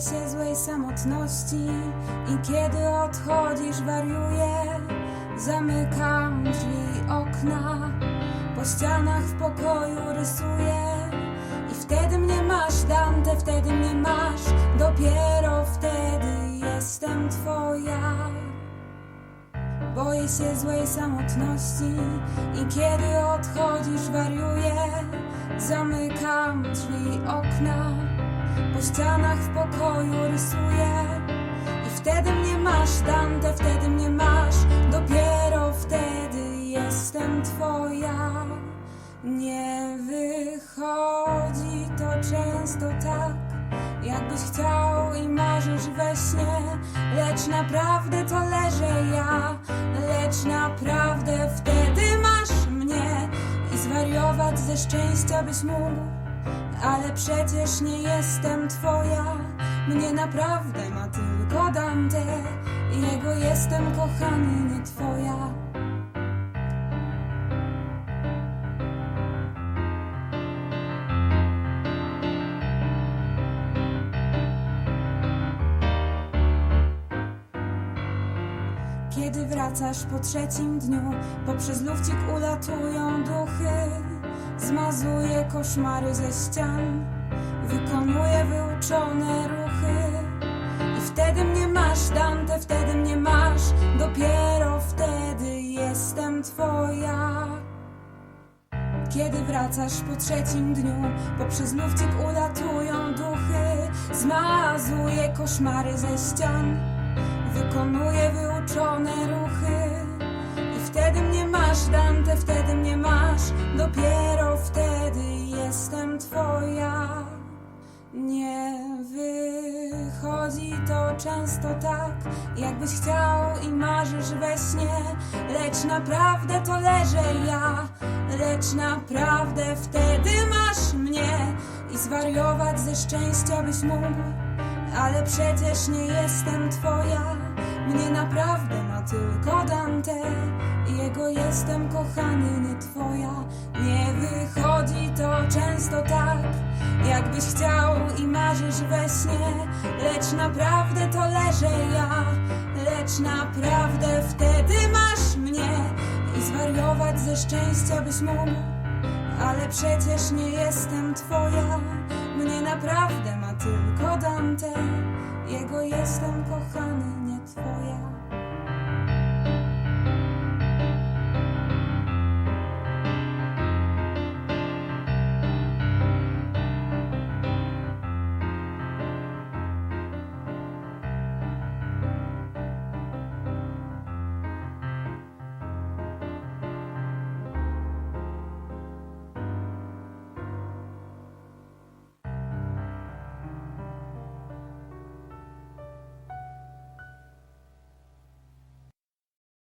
Boję się złej samotności i kiedy odchodzisz wariuję. Zamykam drzwi, okna, po ścianach w pokoju rysuję. I wtedy mnie masz, Dante, wtedy mnie masz, dopiero wtedy jestem twoja. Boję się złej samotności i kiedy odchodzisz wariuję. Zamykam drzwi, okna, po ścianach w pokoju rysuję. I wtedy mnie masz, Dante, wtedy mnie masz, dopiero wtedy jestem twoja. Nie wychodzi to często tak, jakbyś chciał i marzysz we śnie, lecz naprawdę to leżę ja, lecz naprawdę wtedy masz mnie. I zwariować ze szczęścia byś mógł, ale przecież nie jestem twoja, mnie naprawdę ma tylko Dante, jego jestem kochany, nie twoja. Kiedy wracasz po trzecim dniu, poprzez lufcik ulatują duchy. Zmazuję koszmary ze ścian, wykonuję wyuczone ruchy. I wtedy mnie masz, Dante, wtedy mnie masz, dopiero wtedy jestem twoja. Kiedy wracasz po trzecim dniu, poprzez lufcik ulatują duchy. Zmazuję koszmary ze ścian, wykonuję wyuczone ruchy. Wtedy mnie masz, Dante, wtedy mnie masz, dopiero wtedy jestem twoja. Nie wychodzi to często tak, jakbyś chciał i marzysz we śnie, lecz naprawdę to leżę ja, lecz naprawdę wtedy masz mnie. I zwariować ze szczęścia byś mógł, ale przecież nie jestem twoja, mnie naprawdę ma tylko Dante, jego jestem kochany, nie twoja, nie wychodzi to często tak, jakbyś chciał i marzysz we śnie, lecz naprawdę to leżę ja, lecz naprawdę wtedy masz mnie. I zwariować ze szczęścia byś mógł, ale przecież nie jestem twoja, mnie naprawdę ma tylko Dante,